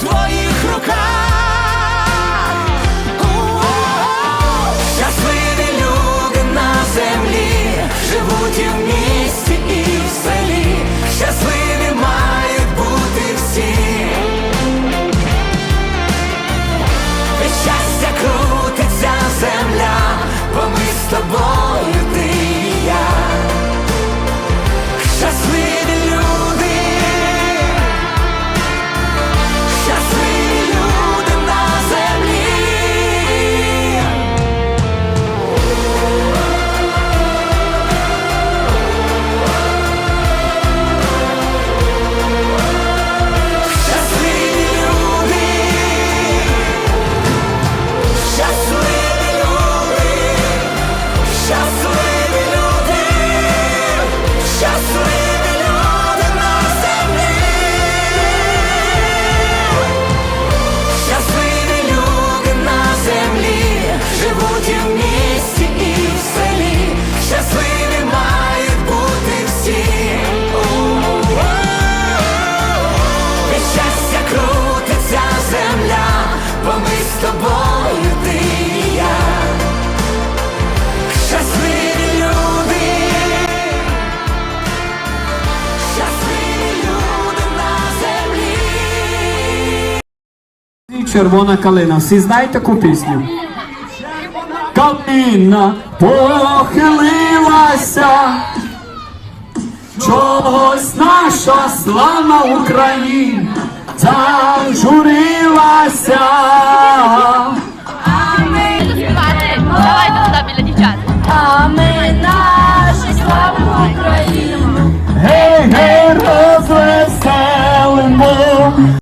所以。бо ми з тобою ти і я щасливі люди, щасливі люди на землі. Червона калина. Всі знають таку пісню? Калина похилилася. Чогось наша слава Україна зажурилася.